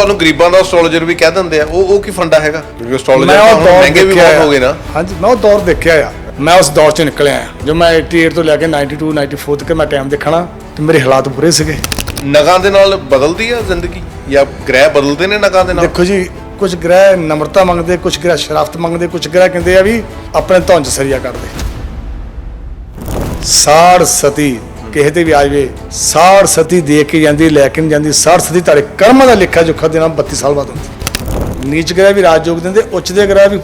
ਤੁਹਾਨੂੰ ਗਰੀਬਾਂ ਦਾ ਐਸਟ੍ਰੋਲੋਜਰ ਵੀ ਕਹਿ ਦਿੰਦੇ ਆ ਉਹ ਉਹ ਕੀ ਫੰਡਾ ਹੈਗਾ? ਕਿਉਂਕਿ ਐਸਟ੍ਰੋਲੋਜਰ ਮੈਂ ਤਾਂ ਉਹ ਹੁਣ ਦੌਰ ਮਹਿੰਗੇ ਵੀ ਦੇਖਿਆ ਬਹੁਤ ਆ। ਹੋ ਗਏ ਨਾ। ਹਾਂਜੀ ਮੈਂ ਉਹ ਦੌਰ ਦੇਖਿਆ ਆ। ਮੈਂ ਉਸ ਦੌਰ ਚ ਨਿਕਲਿਆ ਆ। ਜੋ ਮੈਂ 88 ਤੋਂ ਲੈ ਕੇ 92 94 ਤੱਕ ਮੈਂ ਟਾਈਮ ਦੇਖਣਾ ਤੇ ਮੇਰੇ ਹਾਲਾਤ ਬੁਰੇ ਸੀਗੇ। ਨਗਾਂ ਦੇ ਨਾਲ ਬਦਲਦੀ ਆ ਜ਼ਿੰਦਗੀ? ਜਾਂ ਗ੍ਰਹਿ ਬਦਲਦੇ ਨੇ ਨਗਾਂ ਦੇ ਨਾਲ? ਦੇਖੋ ਜੀ ਕੁਝ ਗ੍ਰਹਿ ਨਮਰਤਾ ਮੰਗਦੇ ਕੁਝ ਗ੍ਰਹਿ ਸ਼ਰਾਫਤ ਮੰਗਦੇ ਕੁਝ ਗ੍ਰਹਿ ਕਹਿੰਦੇ ਆ ਵੀ ਆਪਣੇ ਧੁੰਜ ਸਰੀਆ ਕਰਦੇ। ਸਾੜ ਸਤੀ ਕਿਸੇ ਤੇ ਵੀ ਆ ਜਾਵੇ ਸਾੜ ਸਤੀ ਦੇ ਕੇ ਜਾਂਦੀ ਲੈ ਕੇ ਨਹੀਂ ਜਾਂਦੀ ਸਾੜ ਸਤੀ ਤੁਹਾਡੇ ਕਰਮਾਂ ਦਾ ਲੇਖਾ ਜੋਖਾ ਦੇਣਾ 32 ਸਾਲ ਬਾਅਦ ਹੁੰਦੀ। ਨੀਚ ਗ੍ਰਹਿ ਵੀ ਰਾਜ ਯੋਗ ਦਿੰਦੇ ਉੱਚ ਦੇ ਗ੍ਰਹਿ ਵੀ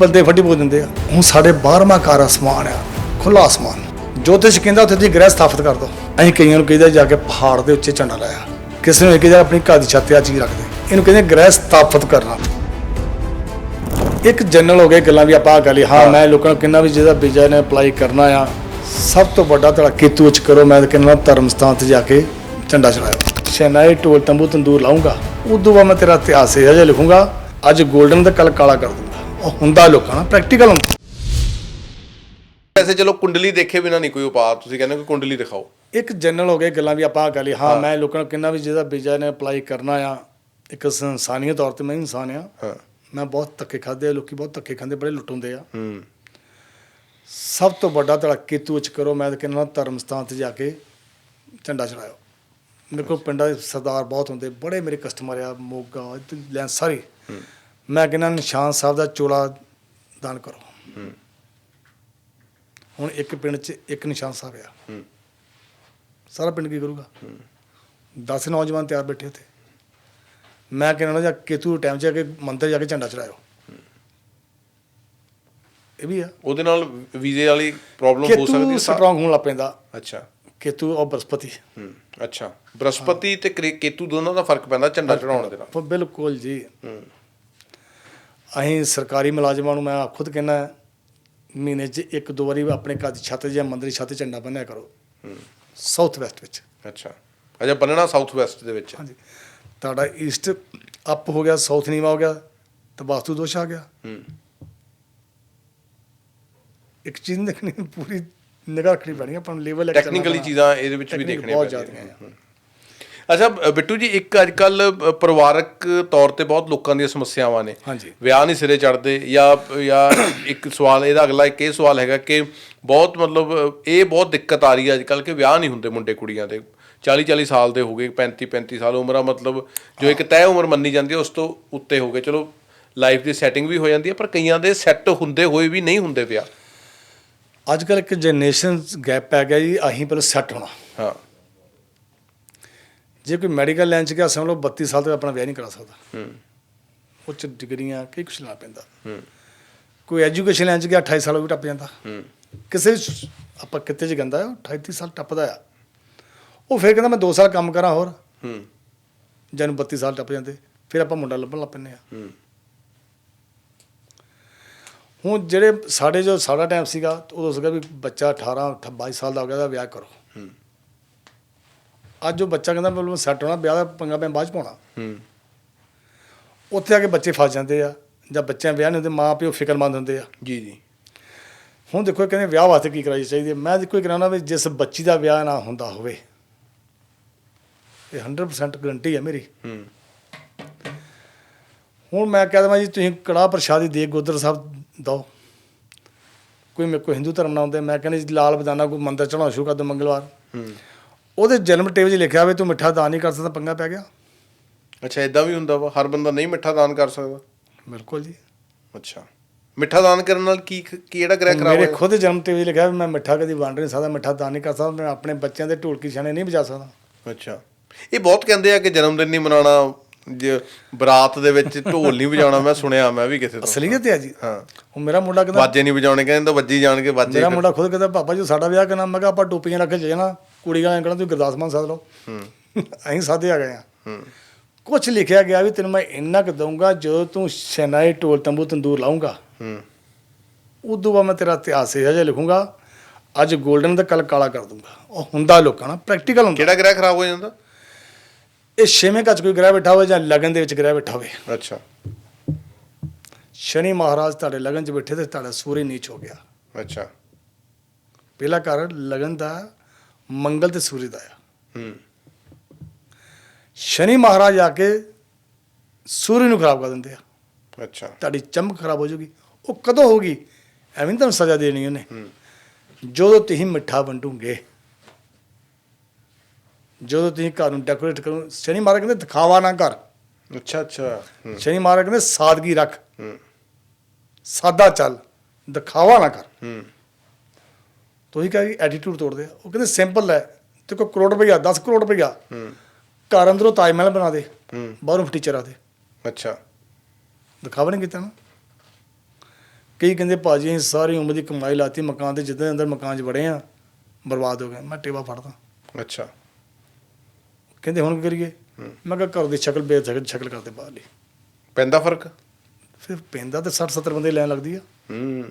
ਬੰਦੇ ਫੱਟੀ ਬੋ ਦਿੰਦੇ ਆ। ਹੁਣ ਸਾਡੇ 12ਵਾਂ ਕਾਰ ਅਸਮਾਨ ਆ ਖੁੱਲਾ ਅਸਮਾਨ। ਜੋਤਿਸ਼ ਕਹਿੰਦਾ ਉੱਥੇ ਤੁਸੀਂ ਗ੍ਰਹਿ ਸਥਾਪਿਤ ਕਰ ਦਿਓ ਅਸੀਂ ਕਈਆਂ ਨੂੰ ਕਹਿੰਦਾ ਜਾ ਕੇ ਪਹਾੜ ਦੇ ਉੱਚੇ ਝੰਡਾ ਲਾਇਆ। ਕਿਸੇ ਨੂੰ ਕਹਿੰਦਾ ਆਪਣੀ ਘਰ ਦੀ ਛੱਤ ਆ ਚੀਜ਼ ਰੱਖ ਦੇ। ਇਹਨੂੰ ਕਹਿੰਦੇ ਗ੍ਰਹਿ ਸਥਾਪਿਤ ਕਰਨਾ। ਇੱਕ ਜਨਰਲ ਹੋ ਗਏ ਗੱਲਾਂ ਵੀ ਆਪਾਂ ਆਹ ਗੱਲ ਹੀ, ਮੈਂ ਲੋਕਾਂ ਨੂੰ ਕਿੰਨਾ ਵੀ ਜਿਹਦਾ ਵੀਜ਼ਾ ਨੇ ਅਪਲਾਈ ਕਰਨਾ ਆ ਸਭ ਤੋਂ ਵੱਡਾ ਕੇਤੂ ਵਿੱਚ ਕਰੋ ਮੈਂ ਕਹਿੰਦਾ ਧਰਮ ਸਥਾਨ ਤੇ ਜਾ ਕੇ ਝੰਡਾ ਚੜਾਇਓ ਸ਼ਹਿਨਾਈ ਢੋਲ ਤੰਬੂ ਤੰਦੂਰ ਲਾਉਂਗਾ। ਉਦੋਂ ਬਾਅਦ ਮੈਂ ਤੇਰਾ ਇਤਿਹਾਸ ਇਹ ਜਿਹਾ ਲਿਖੂੰਗਾ ਅੱਜ 골ਡਨ ਤੇ ਕੱਲ ਕਾਲਾ ਕਰ ਦੂੰਗਾ। ਉਹ ਹੁੰਦਾ ਲੋਕਾਂ ਨਾਲ ਪ੍ਰੈਕਟੀਕਲ ਹੁੰਦਾ। ਵੈਸੇ ਚਲੋ ਕੁੰਡਲੀ ਦੇਖੇ ਬਿਨਾ ਨਹੀਂ ਕੋਈ ਉਪਾਅ ਤੁਸੀਂ ਕਹਿੰਦੇ ਕਿ ਕੁੰਡਲੀ ਦਿਖਾਓ। ਇੱਕ ਜਨਰਲ ਹੋ ਗਏ ਗੱਲਾਂ ਵੀ ਆਪਾਂ ਆਹ ਗੱਲ ਹੀ, ਹਾਂ ਮੈਂ ਲੋਕਾਂ ਨੂੰ ਕਿੰਨਾ ਵੀ ਜਿਹਦਾ ਵੀਜ਼ਾ ਨੇ ਅਪਲਾਈ ਕਰਨਾ ਆ ਇੱਕ ਇਨਸਾਨੀਅਤ ਤੌਰ ਤੇ ਮੈਂ ਇਨਸਾਨ ਆ। ਹਾਂ। ਮੈਂ ਬਹੁਤ ਧੱਕੇ ਖਾਦੇ ਆ ਲੋਕੀ ਬਹੁਤ ਧੱਕੇ ਖਾਂਦੇ ਬੜੇ ਲੁੱਟ ਹੁੰਦੇ ਆ। ਹੂੰ। ਸਭ ਤੋਂ ਵੱਡਾ ਕੇਤੂ ਵਿੱਚ ਕਰੋ ਮੈਂ ਤਾਂ ਕਹਿੰਦਾ ਧਰਮ ਸਥਾਨ ਤੇ ਜਾ ਕੇ ਝੰਡਾ ਚੜਾਇਓ ਮੇਰੇ ਕੋਲ ਪਿੰਡਾਂ ਦੇ ਸਰਦਾਰ ਬਹੁਤ ਹੁੰਦੇ ਬੜੇ ਮੇਰੇ ਕਸਟਮਰ ਆ ਮੋਗਾ ਲੈਣ ਸਾਰੇ। ਮੈਂ ਕਹਿੰਦਾ ਨਿਸ਼ਾਨ ਸਾਹਿਬ ਦਾ ਚੋਲਾ ਦਾਨ ਕਰੋ। ਹੁਣ ਇੱਕ ਪਿੰਡ 'ਚ ਇੱਕ ਨਿਸ਼ਾਨ ਸਾਹਿਬ ਆ। ਸਾਰਾ ਪਿੰਡ ਕੀ ਕਰੂਗਾ? 10 ਨੌਜਵਾਨ ਤਿਆਰ ਬੈਠੇ ਉੱਥੇ। ਮੈਂ ਕਹਿੰਦਾ ਜਾ ਕੇਤੂ ਟਾਈਮ 'ਚ ਜਾ ਕੇ ਮੰਦਰ ਜਾ ਕੇ ਝੰਡਾ ਚੜਾਇਓ ਇਹ ਵੀ ਆ। ਉਹਦੇ ਨਾਲ ਵੀਜ਼ੇ ਵਾਲੀ ਪ੍ਰੋਬਲਮ ਹੋ ਸਕਦੀ ਹੈ ਸਟਰੋਂਗ ਹੋਣ ਲੱਗ ਪੈਂਦਾ। ਅੱਛਾ। ਕੇਤੂ ਔਰ ਬ੍ਰਹਸਪਤੀ ਹੂੰ ਅੱਛਾ। ਬ੍ਰਹਸਪਤੀ ਤੇ ਕੇਤੂ ਦੋਨਾਂ ਦਾ ਫ਼ਰਕ ਪੈਂਦਾ ਝੰਡਾ ਚੜਾਉਣ ਦੇ ਨਾਲ। ਬਿਲਕੁਲ ਜੀ। ਹੂੰ। ਅਸੀਂ ਸਰਕਾਰੀ ਮੁਲਾਜ਼ਮਾਂ ਨੂੰ ਮੈਂ ਖੁਦ ਕਹਿੰਦਾ ਮਹੀਨੇ 'ਚ ਇੱਕ ਦੋ ਵਾਰੀ ਆਪਣੇ ਘਰ ਦੀ ਛੱਤ ਜਾਂ ਮੰਦਰੀ ਛੱਤ ਝੰਡਾ ਬੰਨਿਆ ਕਰੋ। ਸਾਊਥ ਵੈਸਟ ਵਿੱਚ। ਅੱਛਾ। ਅਜਾ ਬੰਨਣਾ ਸਾਊਥ ਵੈਸਟ ਦੇ ਵਿੱਚ। ਹਾਂਜੀ। ਤੁਹਾਡਾ ਈਸਟ ਅਪ ਹੋ ਗਿਆ ਸਾਊਥ ਨੀਵਾ ਹੋ ਗਿਆ ਤਾਂ ਵਾਸਤੂ ਦੋਸ਼ ਆ ਗਿਆ। ਹੂੰ। ਇੱਕ ਚੀਜ਼ ਦੇਖਣੀ ਪੂਰੀ ਨਿਗਾਹ ਰੱਖਣੀ ਪੈਣੀ ਆਪਾਂ ਨੂੰ ਲੈਵਲ ਟੈਕਨੀਕਲੀ ਚੀਜ਼ਾਂ ਇਹਦੇ ਵਿੱਚ ਵੀ ਦੇਖਣੀਆਂ ਬਹੁਤ ਜ਼ਿਆਦੀਆਂ ਹੂੰ। ਅੱਛਾ ਬਿੱਟੂ ਜੀ ਇੱਕ ਅੱਜ ਕੱਲ ਪਰਿਵਾਰਕ ਤੌਰ ਤੇ ਬਹੁਤ ਲੋਕਾਂ ਦੀਆਂ ਸਮੱਸਿਆਵਾਂ ਨੇ। ਹਾਂਜੀ। ਵਿਆਹ ਨਹੀਂ ਸਿਰੇ ਚੜਦੇ ਜਾਂ ਜਾਂ ਇੱਕ ਸਵਾਲ ਇਹਦਾ ਅਗਲਾ ਇੱਕ ਇਹ ਸਵਾਲ ਹੈਗਾ ਕਿ ਬਹੁਤ ਮਤਲਬ ਇਹ ਬਹੁਤ ਦਿੱਕਤ ਆ ਰਹੀ ਹੈ ਅੱਜ ਕੱਲ ਕਿ ਵਿਆਹ ਨਹੀਂ ਹੁੰਦੇ ਮੁੰਡੇ ਕੁੜੀਆਂ ਦੇ। 40 40 ਸਾਲ ਦੇ ਹੋ ਗਏ 35 35 ਸਾਲ ਉਮਰਾਂ ਮਤਲਬ ਜੋ ਇੱਕ ਤੈਅ ਉਮਰ ਮੰਨੀ ਜਾਂਦੀ ਹੈ ਉਸ ਤੋਂ ਉੱਤੇ ਹੋ ਗਏ। ਚਲੋ ਲਾਈਫ ਦੀ ਸੈਟਿੰਗ ਵੀ ਹੋ ਜਾਂਦੀ ਹੈ ਪਰ ਕਈਆਂ ਦੇ ਸੈੱਟ ਹੁੰਦੇ ਹੋਏ ਵੀ ਨਹੀਂ ਹੁੰਦੇ ਵਿਆਹ। ਅੱਜ ਕੱਲ ਇੱਕ ਜਨਰੇਸ਼ਨ ਗੈਪ ਪੈ ਗਿਆ ਜੀ ਅਸੀਂ ਪਹਿਲਾਂ ਸੈੱਟ ਹੋਣਾ। ਹਾਂ। ਜੇ ਕੋਈ ਮੈਡੀਕਲ ਲਾਈਨ 'ਚ ਗਿਆ ਸਮਝ ਲਓ 32 ਸਾਲ ਤੱਕ ਆਪਣਾ ਵਿਆਹ ਨਹੀਂ ਕਰਾ ਸਕਦਾ। ਹੂੰ। ਉੱਚ ਡਿਗਰੀਆਂ ਕਈ ਕੁਛ ਲੈਣਾ ਪੈਂਦਾ। ਹੂੰ। ਕੋਈ ਐਜੂਕੇਸ਼ਨ ਲਾਈਨ 'ਚ ਗਿਆ 28 ਸਾਲ ਉਹ ਵੀ ਟੱਪ ਜਾਂਦਾ। ਹੂੰ। ਕਿਸੇ ਆਪਾਂ ਕਿਤੇ 'ਚ ਗੰਦਾ ਉਹ 28 ਸਾਲ ਟੱਪਦਾ ਆ। ਉਹ ਫਿਰ ਕਹਿੰਦਾ ਮੈਂ 2 ਸਾਲ ਕੰਮ ਕਰਾਂ ਹੋਰ। ਹੂੰ। ਜਨ 32 ਸਾਲ ਟੱਪ ਜਾਂਦੇ। ਫਿਰ ਆਪਾਂ ਮੁੰਡਾ ਲੱਭਣ ਲੱਗ ਪੈਂਦੇ ਆ। ਹੂੰ। ਹੁਣ ਜਿਹੜੇ ਸਾਡੇ ਜੋ ਸਾਡਾ ਟਾਈਮ ਸੀਗਾ ਉਦੋਂ ਸੀਗਾ ਵੀ ਬੱਚਾ 18 22 ਸਾਲ ਦਾ ਹੋ ਗਿਆ ਤਾਂ ਵਿਆਹ ਕਰੋ। ਹੂੰ। ਅੱਜ ਉਹ ਬੱਚਾ ਕਹਿੰਦਾ ਮੈਨੂੰ ਸੈੱਟ ਹੋਣਾ ਵਿਆਹ ਦਾ ਪੰਗਾ ਮੈਂ ਬਾਅਦ ਚ ਪਾਉਣਾ। ਹੂੰ। ਉੱਥੇ ਆ ਕੇ ਬੱਚੇ ਫਸ ਜਾਂਦੇ ਆ ਜਾਂ ਬੱਚਿਆਂ ਵਿਆਹ ਨਹੀਂ ਹੁੰਦੇ ਮਾਂ ਪਿਓ ਫਿਕਰਮੰਦ ਹੁੰਦੇ ਆ। ਜੀ ਜੀ। ਹੁਣ ਦੇਖੋ ਇਹ ਕਹਿੰਦੇ ਵਿਆਹ ਵਾਸਤੇ ਕੀ ਕਰਾਈ ਚਾਹੀਦੀ ਹੈ ਮੈਂ ਦੇਖੋ ਇਹ ਕਰਾਉਣਾ ਵੀ ਜਿਸ ਬੱਚੀ ਦਾ ਵਿਆਹ ਨਾ ਹੁੰਦਾ ਹੋਵੇ। ਇਹ 100% ਗਰੰਟੀ ਹੈ ਮੇਰੀ। ਹੂੰ। ਹੁਣ ਮੈਂ ਕਹਿ ਦਵਾਂ ਜੀ ਤੁਸੀਂ ਕੜਾਹ ਪ੍ਰਸ਼ਾਦੀ ਦੇ ਗੋਦਰ ਸਾਹਿਬ ਦਿਓ ਕੋਈ ਮੇਰੇ ਕੋ ਹਿੰਦੂ ਧਰਮ ਨਾਲ ਆਉਂਦੇ ਮੈਂ ਕਹਿੰਦਾ ਜੀ ਲਾਲ ਬਦਾਨਾ ਕੋਈ ਮੰਦਰ ਚੜਾਉ ਸ਼ੁਰੂ ਕਰ ਦੋ ਮੰਗਲਵਾਰ। ਹੂੰ। ਉਹਦੇ ਜਨਮ ਟੇਬਲ 'ਚ ਲਿਖਿਆ ਹੋਵੇ ਤੂੰ ਮਿੱਠਾ ਦਾਨ ਨਹੀਂ ਕਰ ਸਕਦਾ ਪੰਗਾ ਪੈ ਗਿਆ। ਅੱਛਾ ਇਦਾਂ ਵੀ ਹੁੰਦਾ ਵਾ ਹਰ ਬੰਦਾ ਨਹੀਂ ਮਿੱਠਾ ਦਾਨ ਕਰ ਸਕਦਾ। ਬਿਲਕੁਲ ਜੀ। ਅੱਛਾ। ਮਿੱਠਾ ਦਾਨ ਕਰਨ ਨਾਲ ਕੀ ਕਿਹੜਾ ਗ੍ਰਹਿ ਖਰਾਬ ਮੇਰੇ ਖੁਦ ਜਨਮ ਟੇਬਲ 'ਚ ਲਿਖਿਆ ਵੀ ਮੈਂ ਮਿੱਠਾ ਕਦੀ ਵੰਡ ਨਹੀਂ ਸਕਦਾ ਮਿੱਠਾ ਦਾਨ ਨਹੀਂ ਕਰ ਸਕਦਾ ਮੈਂ ਆਪਣੇ ਬੱਚਿਆਂ ਦੇ ਢੋਲਕੀ ਛਾਣੇ ਨਹੀਂ ਵਜਾ ਸਕਦਾ। ਅੱਛਾ। ਇਹ ਬਹੁਤ ਕਹਿੰਦੇ ਆ ਕਿ ਜਨਮ ਦਿਨ ਨਹੀਂ ਮਨਾਉਣਾ ਬਰਾਤ ਦੇ ਵਿੱਚ ਢੋਲ ਨਹੀਂ ਵਜਾਉਣਾ ਮੈਂ ਸੁਣਿਆ ਮੈਂ ਵੀ ਕਿਸੇ ਤੋਂ। ਅਸਲੀਅਤ ਹੈ ਜੀ। ਹਾਂ। ਹੁਣ ਮੇਰਾ ਮੁੰਡਾ ਕਹਿੰਦਾ ਵਾਜੇ ਨਹੀਂ ਵਜਾਉਣੇ ਕਹਿੰਦੇ ਤਾਂ ਵੱਜੀ ਜਾਣਗੇ ਵਾਜੇ ਮੇਰਾ ਮੁੰਡਾ ਖੁਦ ਕਹਿੰਦਾ ਪਾਪਾ ਜੀ ਸਾਡਾ ਵਿਆਹ ਕਰਨਾ। ਮੈਂ ਕਿਹਾ ਆਪਾਂ ਟੋਪੀਆਂ ਰੱਖ ਕੇ ਜਾਣਾ। ਕੁੜੀ ਵਾਲਿਆਂ ਕਹਿੰਦਾ ਤੁਸੀਂ ਗੁਰਦਾਸ ਮਾਨ ਸਾਧ ਲਓ। ਹੂੰ। ਅਸੀਂ ਸਾਦੇ ਆ ਗਏ ਆ ਹੂੰ। ਕੁਝ ਲਿਖਿਆ ਗਿਆ ਵੀ ਤੈਨੂੰ ਮੈਂ ਇੰਨਾ ਕੁ ਦਊਂਗਾ ਜਦੋਂ ਤੂੰ ਸ਼ਨਾਈ ਢੋਲ ਤੰਬੂ ਤੰਦੂਰ ਲਾਉਂਗਾ ਹੂੰ। ਉਦੋਂ ਬਾਅਦ ਮੈਂ ਤੇਰਾ ਇਤਿਹਾਸ ਇਹ ਜਿਹਾ ਲਿਖੂੰਗਾ। ਅੱਜ 골ਡਨ ਤੇ ਕੱਲ ਕਾਲਾ ਕਰ ਦੂੰਗਾ ਉਹ ਹੁੰਦਾ ਲੋਕਾਂ ਨਾਲ ਪ੍ਰੈਕਟੀਕਲ ਹੁੰਦਾ। ਕਿਹੜਾ ਗ੍ਰਹਿ ਖਰਾਬ ਹੋ ਜਾਂਦਾ? ਇਹ ਛੇਵੇਂ ਕੱਚ ਕੋਈ ਗ੍ਰਹਿ ਬੈਠਾ ਹੋਵੇ ਜਾਂ ਲਗਨ ਦੇ ਵਿੱਚ ਗ੍ਰਹਿ ਬੈਠਾ ਹੋਵੇ। ਅੱਛਾ। ਸ਼ਨੀ ਮਹਾਰਾਜ ਤੁਹਾਡੇ ਲਗਨ 'ਚ ਬੈਠੇ ਤੇ ਤੁਹਾਡਾ ਸੂਰਜ ਨੀਚ ਹੋ ਗਿਆ। ਅੱਛਾ। ਪਹਿਲਾ ਕਾਰਨ ਲਗਨ ਦਾ ਮੰਗਲ ਤੇ ਸੂਰਜ ਦਾ ਆ। ਹੂੰ। ਸ਼ਨੀ ਮਹਾਰਾਜ ਆ ਕੇ ਸੂਰਜ ਨੂੰ ਖਰਾਬ ਕਰ ਦਿੰਦੇ ਆ। ਅੱਛਾ। ਤੁਹਾਡੀ ਚਮਕ ਖਰਾਬ ਹੋ ਜਾਊਗੀ। ਉਹ ਕਦੋਂ ਹੋਊਗੀ? ਐਵੇਂ ਤੁਹਾਨੂੰ ਸਜ਼ਾ ਦੇਣੀ ਉਹਨੇ। ਜਦੋਂ ਤੁਸੀਂ ਮਿੱਠਾ ਵੰਡੋਗੇ। ਜਦੋਂ ਤੁਸੀਂ ਘਰ ਨੂੰ ਡੈਕੋਰੇਟ ਕਰੋ ਸ਼ਨੀ ਮਹਾਰਾਜ ਕਹਿੰਦੇ ਦਿਖਾਵਾ ਨਾ ਕਰ। ਅੱਛਾ ਅੱਛਾ ਸ਼ਨੀ ਮਹਾਰਾਜ ਕਹਿੰਦੇ ਸਾਦਗੀ ਰੱਖ। ਹੂੰ। ਸਾਦਾ ਚੱਲ ਦਿਖਾਵਾ ਨਾ ਕਰ। ਹੂੰ। ਤੁਸੀਂ ਕਹੇ ਐਟੀਟਿਊਡ ਤੋੜਦੇ ਆ। ਉਹ ਕਹਿੰਦੇ ਸਿੰਪਲ ਹੈ। ਤੇ ਕੋ ਕਰੋੜ ਰੁਪਈਆ 10 ਕਰੋੜ ਰੁਪਈਆ। ਹੂੰ। ਘਰ ਅੰਦਰੋਂ ਤਾਜ ਮਹਿਲ ਬਣਾ ਦੇ। ਹੂੰ। ਬਾਹਰੋਂ ਫਟੀਚਰ ਆ ਦੇ। ਅੱਛਾ। ਦਿਖਾਵਾ ਨਹੀਂ ਕੀਤਾ ਨਾ। ਕਈ ਕਹਿੰਦੇ ਭਾਜੀ ਅਸੀਂ ਸਾਰੀ ਉਮਰ ਦੀ ਕਮਾਈ ਲਾਤੀ ਮਕਾਨ ਤੇ ਜਿੱਦਾਂ ਅੰਦਰ ਮਕਾਨ 'ਚ ਵੜੇ ਆ ਬਰਬਾਦ ਹੋ ਗਏ। ਮੈਂ ਟੇਵਾ ਫੜਦਾ। ਅੱਛਾ। ਕਹਿੰਦੇ ਹੁਣ ਕੀ ਕਰੀਏ? ਮੈਂ ਕਿਹਾ ਘਰ ਦੀ ਸ਼ਕਲ ਬੇਸ਼ਕਲ ਸ਼ਕਲ ਕਰਦੇ ਬਾਹਰ ਲਈ ਪੈਂਦਾ ਫ਼ਰਕ? ਫਿਰ ਪੈਂਦਾ ਤੇ 60 70 ਬੰਦੇ ਲੈਣ ਲੱਗਦੀ ਆ। ਹੂੰ।